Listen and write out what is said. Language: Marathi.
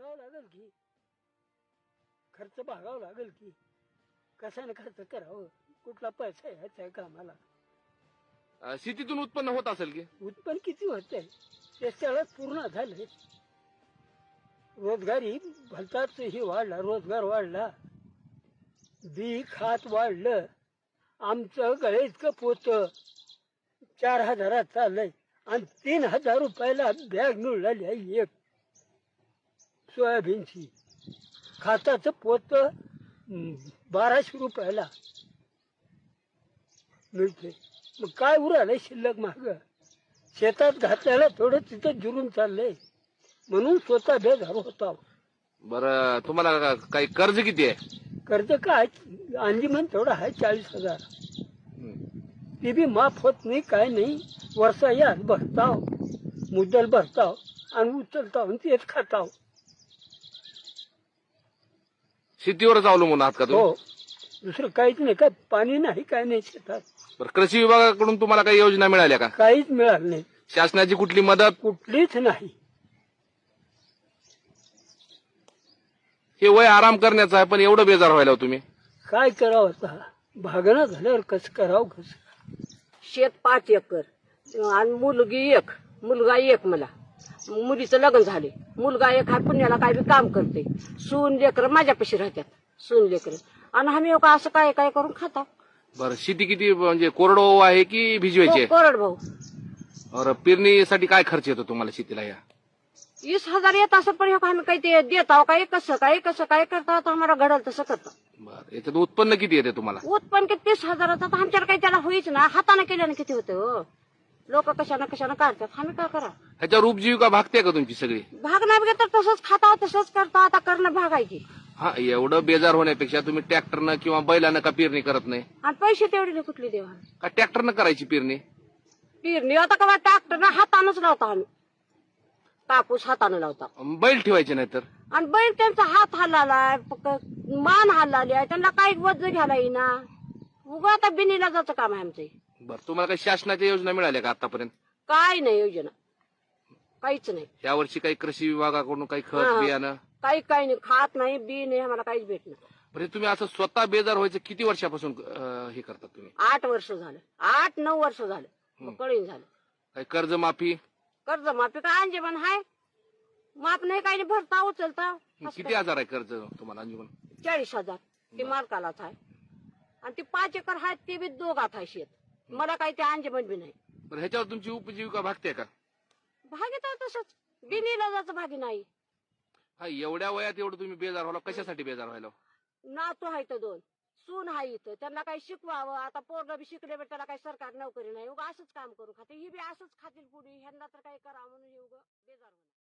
लागेल की? खर्च भागावा लागेल की? कशाने खर्च करावं? कुठला पैसा यायचा आहे कामाला? अं, शेतीतून उत्पन्न होत असेल की? उत्पन्न किती होतंय? ते सगळं पूर्ण झालंय. रोजगारी भलताच हे वाढला रोजगार वाढला. बी खात वाढलं. आमचं गळे इतकं पोत. चार हजारात चाललंय. आणि तीन हजार रुपयाला बॅग मिळाली आहे एक. सोयाबीनची. खाताचं पोत बाराशे रुपयाला मिळते. मग काय उरालंय शिल्लक माग? शेतात घातल्याला थोडं तिथं जुरून चाललंय. म्हणून स्वतः बेजार होता बरं तुम्हाला का- काही कर्ज किती आहे? कर्ज काय? अंजीमन तेवढं आहे चाळीस हजार. ते बी माफ होत नाही काय नाही. वर्षा या भरताव मुद्दल भरताव आणि उचलताव आणि तेच खाताव शेतीवरच अवलंबून आहात का तुम्ही? हो. दुसरं काहीच नाही. काय पाणी नाही काय नाही शेतात. बरं कृषी विभागाकडून तुम्हाला काही योजना मिळाल्या का? काहीच मिळालं नाही. शासनाची कुठली मदत? कुठलीच नाही. हे वय आराम करण्याचं आहे पण एवढं बेजार व्हायला हो तुम्ही. काय करावं आता? भागणं झाल्यावर कसं करावं कसं? शेत पाच एकर. आणि मुलगी एक. मुलगा एक मला. मुलीचं लग्न झाले. मुलगा एक हा पुण्याला काय बी काम करते. सून लेकर माझ्यापाशी राहतात. सून लेकर. आणि आम्ही का असं काय काय करून खाता बरं शेती किती म्हणजे कोरडो आहे की भिजवायची आहे? कोरड भाऊ बरं पेरणीसाठी काय खर्च येतो तुम्हाला शेतीला या? वीस हजार येत असं पण आम्ही काही ते देत आहो काय कसं काय कसं काय करता तर आम्हाला घडल तसं करता बरं याच्यात उत्पन्न किती येते तुम्हाला? उत्पन्न किती? तीस हजाराचं तर आमच्याकडे काही त्याला होईच ना. हाताने केल्याने किती होतं हो? लोक कशानं कशानं काढतात? आम्ही काय करा ह्याच्यावर उपजीविका भागते का तुमची सगळी? भाग नाही तर तसंच खाता तसंच करता आता करणं भाग आहे की हा एवढं बेजार होण्यापेक्षा तुम्ही ट्रॅक्टरनं किंवा बैलानं का पेरणी करत नाही? आणि पैसे तेवढे नाही कुठले देवा का ट्रॅक्टरनं करायची पेरणी? पेरणी आता का ट्रॅक्टर हातानच लावता आम्ही. कापूस हाताने लावता. बैल ठेवायचे नाही तर आणि बैल त्यांचा हात हल्लालाय मान हल्लाली आहे त्यांना काही वज घ्यायला येईना. उगा आता बिनीला जायचं काम आहे आमचं. बरं तुम्हाला काही शासनाच्या योजना मिळाल्या का आतापर्यंत? काय नाही योजना. काहीच नाही. या वर्षी काही कृषी विभागाकडून काही खत हा. बियाणं? काही काही नाही. खात नाही बी नाही आम्हाला काहीच भेटणार बरं हे तुम्ही असं स्वतः बेजार व्हायचं किती वर्षापासून अं, हे करतात तुम्ही? आठ वर्ष झालं. आठ नऊ वर्ष झालं. मग कळीन झालं. काही कर्जमाफी? कर्ज माफी काय अंजेबन हाय? माप नाही काही नाही. भरता उचलता. किती हजार आहे कर्ज तुम्हाला अंजुमन चाळीस हजार. ते मालकालाच आहे आणि ती पाच एकर आहेत ते बी दोघात आहे शेत. मला काही ते अंजमन बी नाही. बरं ह्याच्यावर तुमची उपजीविका भागते का? भागीत तसंच. बिनीला जायचं भागी नाही. हा एवढ्या वयात एवढं तुम्ही बेजार व्हायला कशासाठी बेजार व्हायला? नातू आहे तर दोन सून आहे इथं. त्यांना काही शिकवावं आता पोरं बी शिकले बी त्याला काही सरकार नोकरी नाही. उगा असंच काम करू खाते. ही बी असंच खातील पुढे ह्यांना तर काही करा म्हणून हे उगा बेजार होणार.